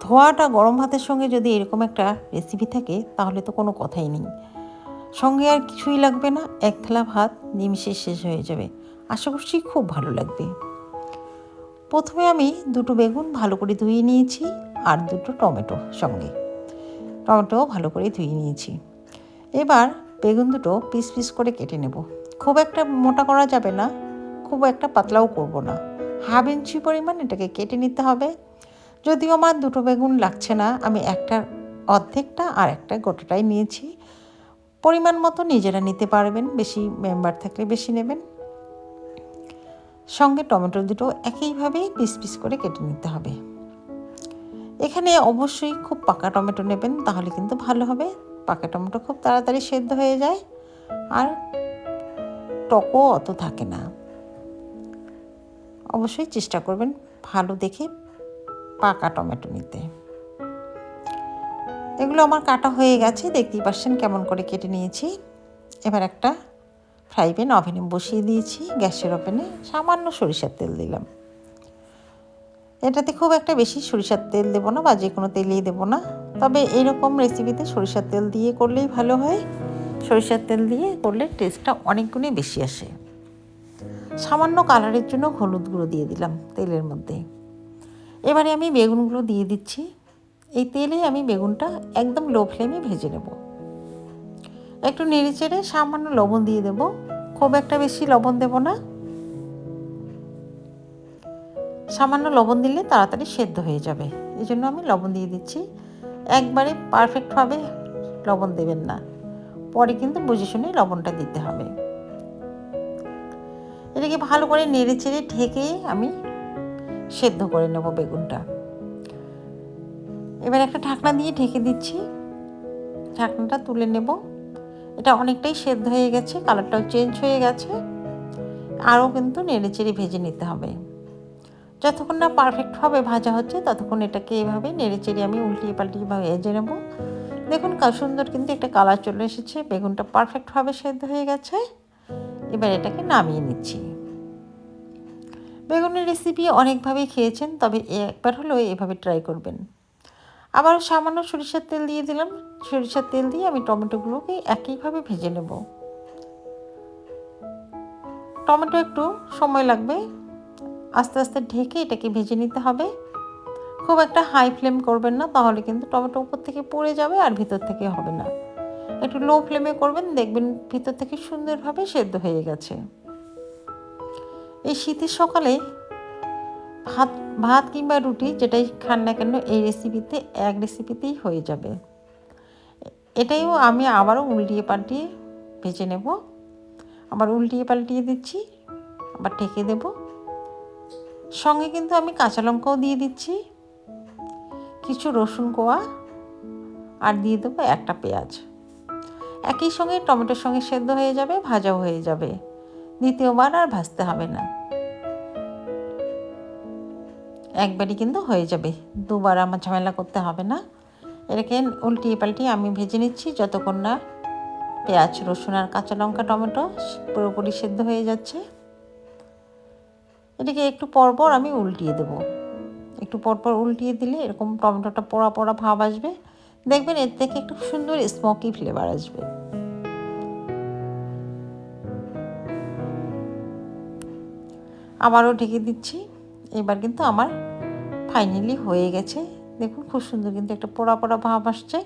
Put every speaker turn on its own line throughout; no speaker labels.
ধোয়াটা গরম ভাতের সঙ্গে যদি এরকম একটা রেসিপি থাকে, তাহলে তো কোনো কথাই নেই। সঙ্গে আর কিছুই লাগবে না, এক থালা ভাত নিমিশে শেষ হয়ে যাবে। আশা করছি খুব ভালো লাগবে। প্রথমে আমি দুটো বেগুন ভালো করে ধুয়ে নিয়েছি, আর দুটো টমেটো সঙ্গে। টমেটোও ভালো করে ধুয়ে নিয়েছি। এবার বেগুন দুটো পিস পিস করে কেটে নেব। খুব একটা মোটা করা যাবে না, খুব একটা পাতলাও করব না। হাফ ইঞ্চি পরিমাণ এটাকে কেটে নিতে হবে। যদিও আমার দুটো বেগুন লাগছে না, আমি একটা অর্ধেকটা আর একটা গোটাটাই নিয়েছি। পরিমাণ মতো নিজেরা নিতে পারবেন, বেশি মেম্বার থাকলে বেশি নেবেন। সঙ্গে টমেটো দুটো একইভাবেই পিস পিস করে কেটে নিতে হবে। এখানে অবশ্যই খুব পাকা টমেটো নেবেন, তাহলে কিন্তু ভালো হবে। পাকা টমেটো খুব তাড়াতাড়ি সেদ্ধ হয়ে যায়, আর টকও অত থাকে না। অবশ্যই চেষ্টা করবেন ভালো দেখে পাকা টমেটো নিতে। এগুলো আমার কাটা হয়ে গেছে, দেখতেই পাচ্ছেন কেমন করে কেটে নিয়েছি। এবার একটা ফ্রাই প্যান ওভেনে বসিয়ে দিয়েছি, গ্যাসের ওভেনে সামান্য সরিষার তেল দিলাম। এটাতে খুব একটা বেশি সরিষার তেল দেবো না বা যে কোনো তেলেই দেবো না, তবে এরকম রেসিপিতে সরিষার তেল দিয়ে করলেই ভালো হয়। সরিষার তেল দিয়ে করলে টেস্টটা অনেক গুণে বেশি আসে। সামান্য কালারের জন্য হলুদ গুঁড়ো দিয়ে দিলাম তেলের মধ্যে। এবারে আমি বেগুনগুলো দিয়ে দিচ্ছি। এই তেলে আমি বেগুনটা একদম লো ফ্লেমে ভেজে নেব। একটু নেড়ে চেড়ে সামান্য লবণ দিয়ে দেব। খুব একটা বেশি লবণ দেব না। সামান্য লবণ দিলে তাড়াতাড়ি সেদ্ধ হয়ে যাবে। এই জন্য আমি লবণ দিয়ে দিচ্ছি। একবারে পারফেক্টভাবে লবণ দেবেন না। পরে কিন্তু বুঝে শুনে লবণটা দিতে হবে। এটাকে ভালো করে নেড়ে চেড়ে ঢেকে আমি সেদ্ধ করে নেব বেগুনটা। এবার একটা ঢাকনা দিয়ে ঢেকে দিচ্ছি। ঢাকনাটা তুলে নেব। এটা অনেকটাই সেদ্ধ হয়ে গেছে, কালারটাও চেঞ্জ হয়ে গেছে। আরও কিন্তু নেড়ে চেড়ে ভেজে নিতে হবে। যতক্ষণ না পারফেক্টভাবে ভাজা হচ্ছে, ততক্ষণ এটাকে এভাবে নেড়ে চেড়ে আমি উল্টিয়ে পাল্টিয়ে ভেজে নেব। দেখুন সুন্দর কিন্তু একটা কালার চলে এসেছে, বেগুনটা পারফেক্টভাবে সেদ্ধ হয়ে গেছে। এবার এটাকে নামিয়ে নিচ্ছি। বেগুনের রেসিপি অনেকভাবেই খেয়েছেন, তবে একবার হলেও এভাবে ট্রাই করবেন। আবার সামান্য সরিষার তেল দিয়ে দিলাম। সরিষার তেল দিয়ে আমি টমেটোগুলোকে একইভাবে ভেজে নেব। টমেটো একটু সময় লাগবে। আস্তে আস্তে ঢেকে এটাকে ভেজে নিতে হবে। খুব একটা হাই ফ্লেম করবেন না, তাহলে কিন্তু টমেটো উপর থেকে পড়ে যাবে আর ভিতর থেকে হবে না। একটু লো ফ্লেমে করবেন, দেখবেন ভিতর থেকে সুন্দরভাবে সেদ্ধ হয়ে গেছে। এই শীতের সকালে ভাত ভাত কিংবা রুটি যেটাই খান না কেন এই রেসিপিতে এক রেসিপিতেই হয়ে যাবে। এটাইও আমি আবারও উল্টিয়ে পাল্টিয়ে ভেজে নেব। আবার উল্টিয়ে পাল্টিয়ে দিচ্ছি, আবার ঢেকে দেব। সঙ্গে কিন্তু আমি কাঁচা লঙ্কাও দিয়ে দিচ্ছি, কিছু রসুন কোয়া, আর দিয়ে দেবো একটা পেঁয়াজ। একই সঙ্গে টমেটোর সঙ্গে সেদ্ধ হয়ে যাবে, ভাজাও হয়ে যাবে। দ্বিতীয়বার আর ভাজতে হবে না। একবারই কিন্তু হয়ে যাবে। দুবার আমার ঝামেলা করতে হবে না। এটাকে উল্টিয়ে পাল্টিয়ে আমি ভেজে নিচ্ছি। যতক্ষণ না পেঁয়াজ, রসুন আর কাঁচা লঙ্কা, টমেটো পুরোপুরি সেদ্ধ হয়ে যাচ্ছে। এটাকে একটু পরপর আমি উল্টিয়ে দেবো। একটু পরপর উল্টিয়ে দিলে এরকম টমেটোটা পোড়া পোড়া ভাব আসবে। দেখবেন এর থেকে একটু সুন্দর স্মোকি ফ্লেভার আসবে। আবারও ঢেকে দিচ্ছি। এবার কিন্তু আমার ফাইনালি হয়ে গেছে। দেখুন, খুব সুন্দর কিন্তু একটা পোড়া পোড়া ভাব আসছে।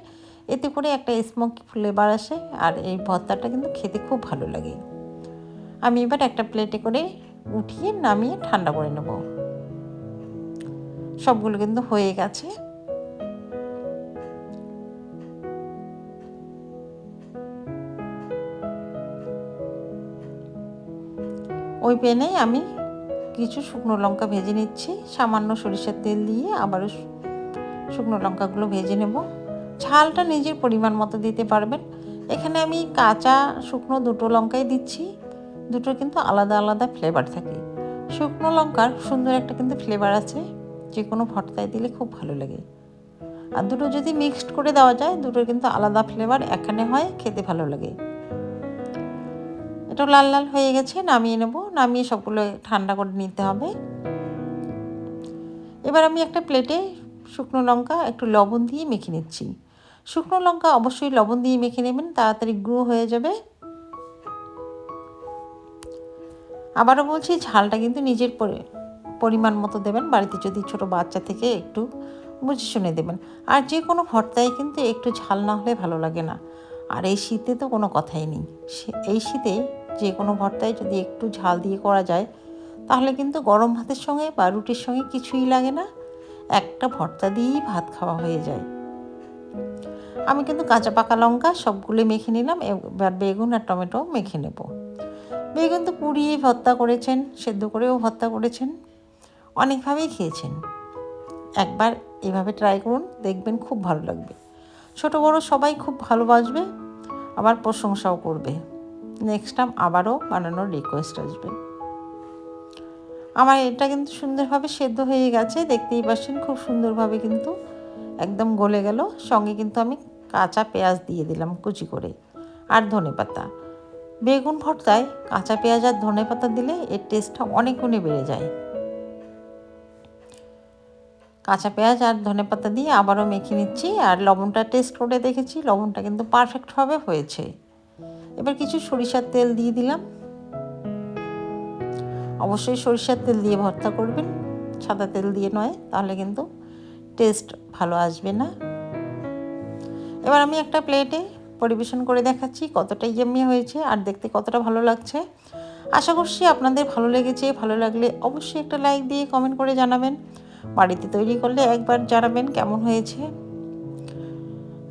এতে করে একটা স্মোকি ফ্লেভার আসে আর এই ভর্তাটা কিন্তু খেতে খুব ভালো লাগে। আমি এবার একটা প্লেটে করে উঠিয়ে নামিয়ে ঠান্ডা করে নেব। সবগুলো কিন্তু হয়ে গেছে। ওই প্যানে আমি কিছু শুকনো লঙ্কা ভেজে নিচ্ছি। সামান্য সরিষার তেল দিয়ে আবারও শুকনো লঙ্কাগুলো ভেজে নেব। ঝালটা নিজের পরিমাণ মতো দিতে পারবেন। এখানে আমি কাঁচা, শুকনো দুটো লঙ্কাই দিচ্ছি। দুটো কিন্তু আলাদা আলাদা ফ্লেভার থাকে। শুকনো লঙ্কার সুন্দর একটা কিন্তু ফ্লেভার আছে। যে কোনো ভর্তায় দিলে খুব ভালো লাগে। আর দুটো যদি মিক্সড করে দেওয়া যায় দুটো কিন্তু আলাদা ফ্লেভার এখানে হয়, খেতে ভালো লাগে। এটা লাল লাল হয়ে গেছে, নামিয়ে নেব। নামিয়ে সবগুলো ঠান্ডা করে নিতে হবে। এবার আমি একটা প্লেটে শুকনো লঙ্কা, একটু লবণ দিয়ে মেখে নিচ্ছি। শুকনো লঙ্কা অবশ্যই লবণ দিয়ে মেখে নেবেন, তাড়াতাড়ি গুঁড়ো হয়ে যাবে। আবারও বলছি, ঝালটা কিন্তু নিজের পরি- পরিমাণ মতো দেবেন। বাড়িতে যদি ছোট বাচ্চা থেকে একটু বুঝে শুনে দেবেন। আর যে কোনো ভর্তায় কিন্তু একটু ঝাল না হলে ভালো লাগে না। আর এই শীতে তো কোনো কথাই নেই। এই শীতে যে কোনো ভর্তায় যদি একটু ঝাল দিয়ে করা যায়, তাহলে কিন্তু গরম ভাতের সঙ্গে বা রুটির সঙ্গে কিছুই লাগে না। একটা ভর্তা দিয়েই ভাত খাওয়া হয়ে যায়। আমি কিন্তু কাঁচা পাকা লঙ্কা সবগুলো মেখে নিলাম, এবার বেগুন আর টমেটো মেখে নেব। বেগুন তো পুড়িয়ে ভর্তা করেছেন, সেদ্ধ করেও ভর্তা করেছেন, অনেকভাবেই খেয়েছেন। একবার এভাবে ট্রাই করুন, দেখবেন খুব ভালো লাগবে। ছোট বড় সবাই খুব ভালোবাসবে, আবার প্রশংসাও করবে। নেক্সট টাইম আবারও বানানোর রিকোয়েস্ট আসবে। আমার এটা কিন্তু সুন্দরভাবে সেদ্ধ হয়ে গেছে, দেখতেই পাচ্ছেন খুব সুন্দরভাবে কিন্তু একদম গলে গেল। সঙ্গে কিন্তু আমি কাঁচা পেঁয়াজ দিয়ে দিলাম কুচি করে আর ধনে পাতা। বেগুন ভর্তায় কাঁচা পেঁয়াজ আর ধনে পাতা দিলে এর টেস্টটা অনেক গুণে বেড়ে যায়। কাঁচা পেঁয়াজ আর ধনে পাতা দিয়ে আবারও মেখে নিচ্ছি আর লবণটা টেস্ট করে দেখেছি, লবণটা কিন্তু পারফেক্টভাবে হয়েছে। এবার কিছু সরিষার তেল দিয়ে দিলাম। অবশ্যই সরিষার তেল দিয়ে ভর্তা করবেন। সাদা তেল দিয়ে নয়, তাহলে কিন্তু টেস্ট ভালো আসবে না। এবার আমি একটা প্লেটে পরিবেশন করে দেখাচ্ছি কতটা ইয়াম্মি হয়েছে আর দেখতে কতটা ভালো লাগছে। আশা করছি আপনাদের ভালো লেগেছে, ভালো লাগলে অবশ্যই একটা লাইক দিয়ে কমেন্ট করে জানাবেন। বাড়িতে তৈরি করলে একবার জানাবেন কেমন হয়েছে।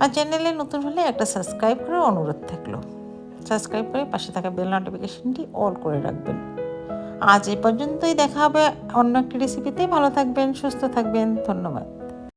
আর চ্যানেলে নতুন হলে একটা সাবস্ক্রাইব করে অনুরোধ থাকল। সাবস্ক্রাইব করে পাশে থাকা বেল নোটিফিকেশনটি অল করে রাখবেন। আজ এ পর্যন্তই দেখা হবে অন্য একটি রেসিপিতে ভালো থাকবেন, সুস্থ থাকবেন। ধন্যবাদ।